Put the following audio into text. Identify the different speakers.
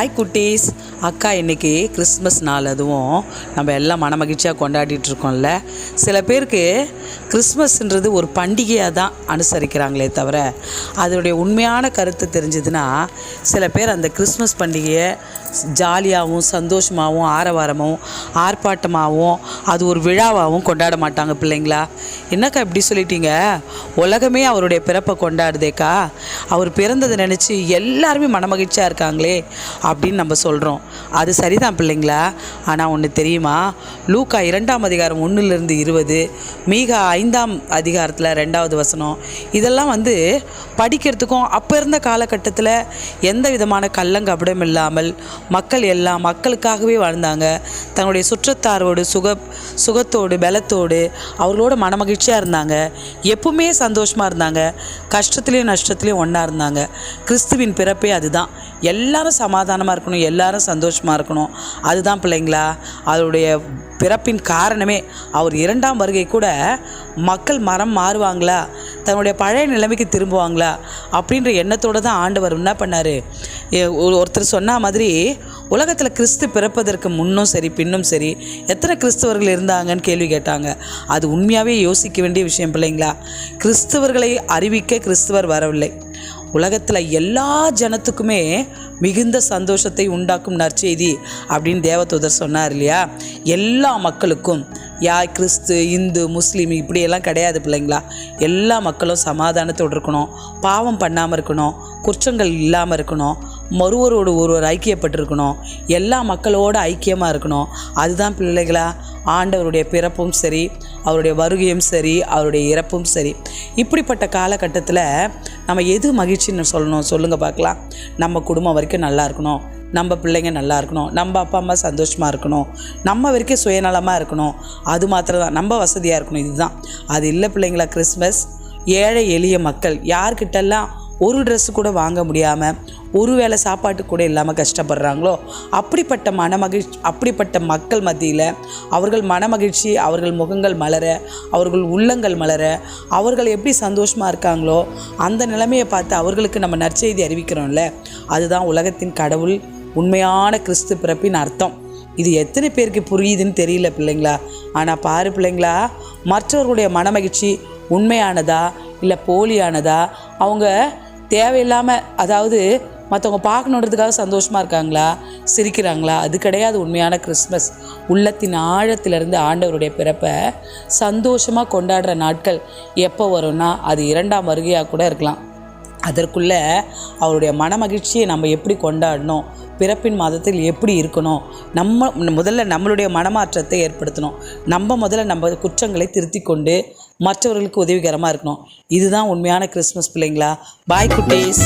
Speaker 1: Hi குட்டீஸ். அக்கா இன்னைக்கு கிறிஸ்மஸ் நாள் அதுவும். நம்ம எல்லாம் மனமகிழ்ச்சியாக கொண்டாடிட்டு இருக்கோம்ல. சில பேருக்கு கிறிஸ்மஸ்ன்றது ஒரு பண்டிகையாக தான் அனுசரிக்கிறாங்களே தவிர அதனுடைய உண்மையான கருத்து தெரிஞ்சதுன்னா சில பேர் அந்த கிறிஸ்மஸ் பண்டிகையை ஜாலியாகவும் சந்தோஷமாகவும் ஆரவாரமாகவும் ஆர்ப்பாட்டமாகவும் அது ஒரு விழாவாகவும் கொண்டாட மாட்டாங்க பிள்ளைங்களா? என்னக்கா இப்படி சொல்லிட்டீங்க? உலகமே அவருடைய பிறப்பை கொண்டாடுதேக்கா. அவர் பிறந்ததை நினச்சி எல்லாருமே மனமகிழ்ச்சியாக இருக்காங்களே அப்படின்னு நம்ம சொல்கிறோம் அது சரிதான் பிள்ளைங்களா? ஆனால் ஒன்று தெரியுமா? லூக்கா இரண்டாம் அதிகாரம் ஒன்றுலேருந்து இருபது மீகா ஐந்தாம் அதிகாரத்தில் ரெண்டாவது வசனம். இதெல்லாம் வந்து படிக்கிறதுக்கும் அப்போ இருந்த காலகட்டத்தில் எந்த விதமான கள்ளங்கபடம் இல்லாமல் மக்கள் எல்லாம் மக்களுக்காகவே வாழ்ந்தாங்க. தன்னுடைய சுற்றத்தாரோடு சுக சுகத்தோடு பலத்தோடு அவர்களோட மனமகிழ்ச்சியாக இருந்தாங்க. எப்பவுமே சந்தோஷமாக இருந்தாங்க. கஷ்டத்துலேயும் நஷ்டத்துலேயும் ஒன்றா இருந்தாங்க. கிறிஸ்துவின் பிறப்பே அதுதான். எல்லாரும் சமாதானமாக இருக்கணும் எல்லாரும் சந்தோஷமாக இருக்கணும். அதுதான் பிள்ளைங்களா அதோடைய பிறப்பின் காரணமே. அவர் இரண்டாம் வருகை கூட மக்கள் மரம் மாறுவாங்களா தன்னுடைய பழைய நிலைமைக்கு திரும்புவாங்களா அப்படின்ற எண்ணத்தோடு தான் ஆண்டவர் என்ன பண்ணார்? ஒருத்தர் சொன்ன மாதிரி உலகத்தில் கிறிஸ்து பிறப்பதற்கு முன்னும் சரி பின்னும் சரி எத்தனை கிறிஸ்தவர்கள் இருந்தாங்கன்னு கேள்வி கேட்டாங்க. அது உண்மையாகவே யோசிக்க வேண்டிய விஷயம் பிள்ளைங்களா? கிறிஸ்தவர்களை அறிவிக்க கிறிஸ்தவர் வரவில்லை. உலகத்தில் எல்லா ஜனத்துக்குமே மிகுந்த சந்தோஷத்தை உண்டாக்கும் நற்செய்தி அப்படின்னு தேவதூதர் சொன்னார் இல்லையா? எல்லா மக்களுக்கும் யார் கிறிஸ்து இந்து முஸ்லீம் இப்படியெல்லாம் கிடையாது பிள்ளைங்களா? எல்லா மக்களும் சமாதானத்தோடு இருக்கணும் பாவம் பண்ணாமல் இருக்கணும் குற்றங்கள் இல்லாமல் இருக்கணும் ஒருவரோடு ஒருவர் ஐக்கியப்பட்டிருக்கணும். எல்லா மக்களோடு ஐக்கியமாக இருக்கணும். அதுதான் பிள்ளைகளா ஆண்டவருடைய பிறப்பும் சரி அவருடைய வருகையும் சரி அவருடைய இறப்பும் சரி. இப்படிப்பட்ட காலகட்டத்தில் நம்ம எது மகிழ்ச்சின்னு சொல்லணும்? சொல்லுங்கள் பார்க்கலாம். நம்ம குடும்பம் வரைக்கும் நல்லா இருக்கணும். நம்ம பிள்ளைங்க நல்லா இருக்கணும். நம்ம அப்பா அம்மா சந்தோஷமாக இருக்கணும். நம்ம வரைக்கும் சுயநலமாக இருக்கணும். அது மாத்திரம் தான் நம்ம வசதியாக இருக்கணும். இதுதான். அது இல்லை பிள்ளைங்களா கிறிஸ்மஸ் ஏழை எளிய மக்கள் யார்கிட்டெல்லாம் ஒரு ட்ரெஸ்ஸு கூட வாங்க முடியாமல் ஒரு வேளை சாப்பாட்டு கூட இல்லாமல் கஷ்டப்படுறாங்களோ? அப்படிப்பட்ட மனமகிழ்ச்சி அப்படிப்பட்ட மக்கள் மத்தியில் அவர்கள் மனமகிழ்ச்சி அவர்கள் முகங்கள் மலர அவர்கள் உள்ளங்கள் மலர அவர்கள் எப்படி சந்தோஷமாக இருக்காங்களோ அந்த நிலைமையை பார்த்து அவர்களுக்கு நம்ம நற்செய்தி அறிவிக்கிறோம்ல அதுதான் உலகத்தின் கடவுள் உண்மையான கிறிஸ்து பிறப்பின் அர்த்தம். இது எத்தனை பேருக்கு புரியுதுன்னு தெரியல பிள்ளைங்களா? ஆனால் பாரு பிள்ளைங்களா மற்றவர்களுடைய மனமகிழ்ச்சி உண்மையானதா இல்லை போலியானதா? அவங்க தேவையில்லாமல் அதாவது மற்றவங்க பார்க்கணுன்றதுக்காக சந்தோஷமாக இருக்காங்களா? சிரிக்கிறாங்களா? அது கிடையாது உண்மையான கிறிஸ்மஸ். உள்ளத்தின் ஆழத்திலிருந்து ஆண்டவருடைய பிறப்பை சந்தோஷமாக கொண்டாடுற நாட்கள் எப்போ வரும்னா அது இரண்டாம் வருகையாக கூட இருக்கலாம். அதற்குள்ளே அவருடைய மனமகிழ்ச்சியை நம்ம எப்படி கொண்டாடணும்? பிறப்பின் மாதத்தில் எப்படி இருக்கணும்? நம்ம முதல்ல நம்மளுடைய மனமாற்றத்தை ஏற்படுத்தணும். நம்ம முதல்ல நம்ம குற்றங்களை திருத்தி கொண்டு மற்றவர்களுக்கு உதவிகரமாக இருக்கணும். இதுதான் உண்மையான கிறிஸ்மஸ் பிள்ளைங்களா. பாய் குட்டீஸ்.